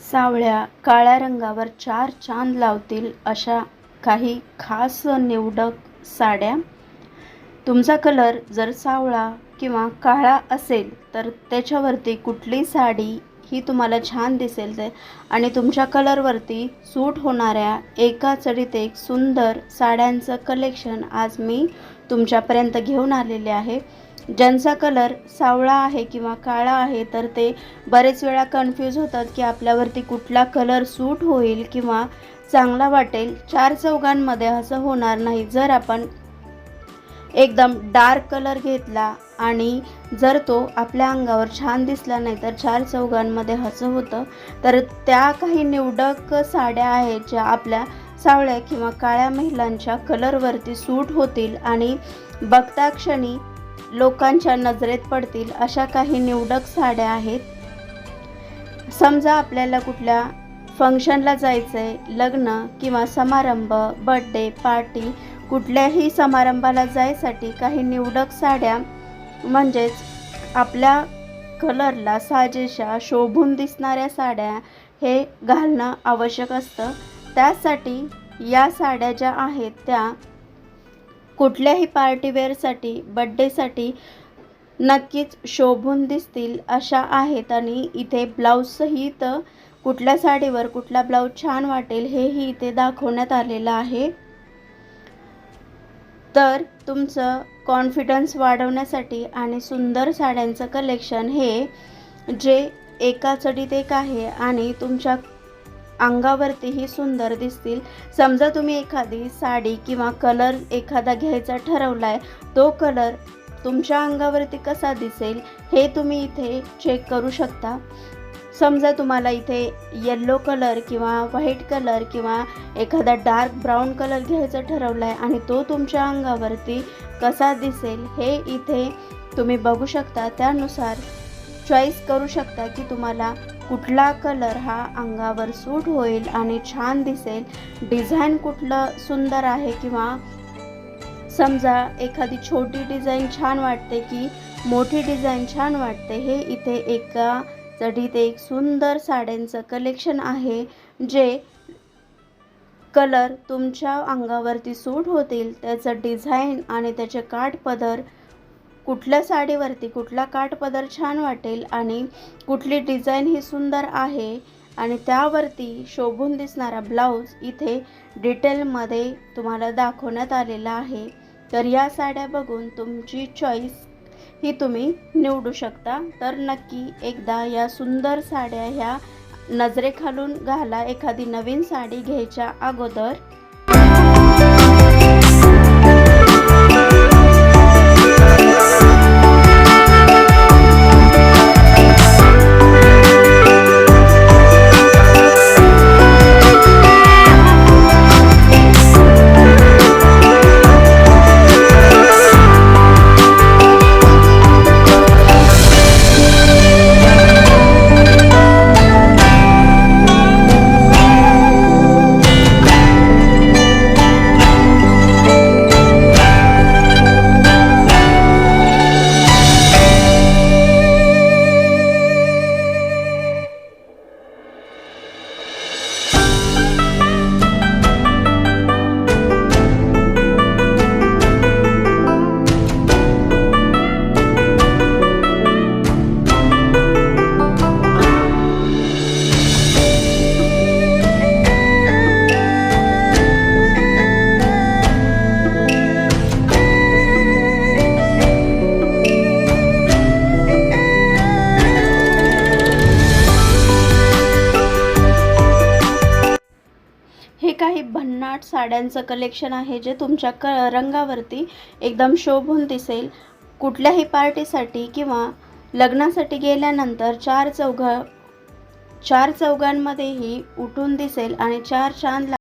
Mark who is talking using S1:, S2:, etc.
S1: सावळ्या काळ्या रंगावर चार चांद लावतील अशा काही खास निवडक साड्या? तुमचा कलर जर सावळा किंवा काळा असेल तर त्याच्यावरती कुठली साडी ही तुम्हाला छान दिसेल ते? आणि तुमच्या कलरवरती सूट होणाऱ्या एका चढीत एक सुंदर साड्यांचं कलेक्शन आज मी तुमच्यापर्यंत घेऊन आलेले आहे. ज्यांचा कलर सावळा आहे किंवा काळा आहे तर ते बरेच वेळा कन्फ्यूज होतात की आपल्यावरती कुठला कलर सूट होईल किंवा चांगला वाटेल. चार चौघांमध्ये असं होणार नाही. जर आपण एकदम डार्क कलर घेतला आणि जर तो आपल्या अंगावर छान दिसला नाही तर चार चौघांमध्ये असं होतं. तर त्या काही निवडक साड्या आहेत ज्या आपल्या सावळ्या किंवा काळ्या महिलांच्या कलरवरती सूट होतील आणि बघता क्षणी लोकांच्या नजरेत पडतील अशा काही निवडक साड्या आहेत. समजा आपल्याला कुठल्या फंक्शनला जायचं आहे लग्न किंवा समारंभ बड्डे पार्टी कुठल्याही समारंभाला जायसाठी काही निवडक साड्या म्हणजेच आपल्या कलरला साजेशा शोभून दिसणाऱ्या साड्या हे घालणं आवश्यक असतं. त्यासाठी या साड्या ज्या आहेत त्या कुठल्याही पार्टीवेअरसाठी बड्डेसाठी नक्कीच शोभून दिसतील अशा आहेत. आणि इथे ब्लाऊजसहित कुठल्या साडीवर कुठला ब्लाऊज छान वाटेल हेही इथे दाखवण्यात आलेलं आहे. तर तुमचं कॉन्फिडन्स वाढवण्यासाठी आणि सुंदर साड्यांचं कलेक्शन हे जे एका चढीत एक आहे आणि तुमच्या अंगावरतीही सुंदर दिसतील. समजा तुम्ही एखादी साडी किंवा कलर एखादा घ्यायचा ठरवला आहे तो कलर तुमच्या अंगावरती कसा दिसेल हे तुम्ही इथे चेक करू शकता. समजा तुम्हाला इथे येल्लो कलर किंवा व्हाईट कलर किंवा एखादा डार्क ब्राऊन कलर घ्यायचा ठरवला आहे आणि तो तुमच्या अंगावरती कसा दिसेल हे इथे तुम्ही बघू शकता. त्यानुसार चॉईस करू शकता की तुम्हाला कुठला कलर हा अंगावर सूट होईल आणि छान दिसेल. डिझाईन कुठलं सुंदर आहे किंवा समजा एखादी छोटी डिझाईन छान वाटते की मोठी डिझाईन छान वाटते हे इथे एका चढीत एक सुंदर साड्यांचं कलेक्शन आहे जे कलर तुमच्या अंगावरती सूट होतील त्याचं डिझाईन आणि त्याचे काठपदर कुठल्या साडीवरती कुठला काठपदर छान वाटेल आणि कुठली डिझाईन ही सुंदर आहे आणि त्यावरती शोभून दिसणारा ब्लाऊज इथे डिटेलमध्ये तुम्हाला दाखवण्यात आलेला आहे. तर या साड्या बघून तुमची चॉईस ही तुम्ही निवडू शकता. तर नक्की एकदा या सुंदर साड्या ह्या नजरेखालून घाला. एखादी नवीन साडी घ्यायच्या अगोदर काही भन्नाट साड्यांचं कलेक्शन आहे जे तुमच्या क रंगावरती एकदम शोभून दिसेल. कुठल्याही पार्टीसाठी किंवा लग्नासाठी गेल्यानंतर चार चौघ चार चौघांमध्येही उठून दिसेल आणि चार छान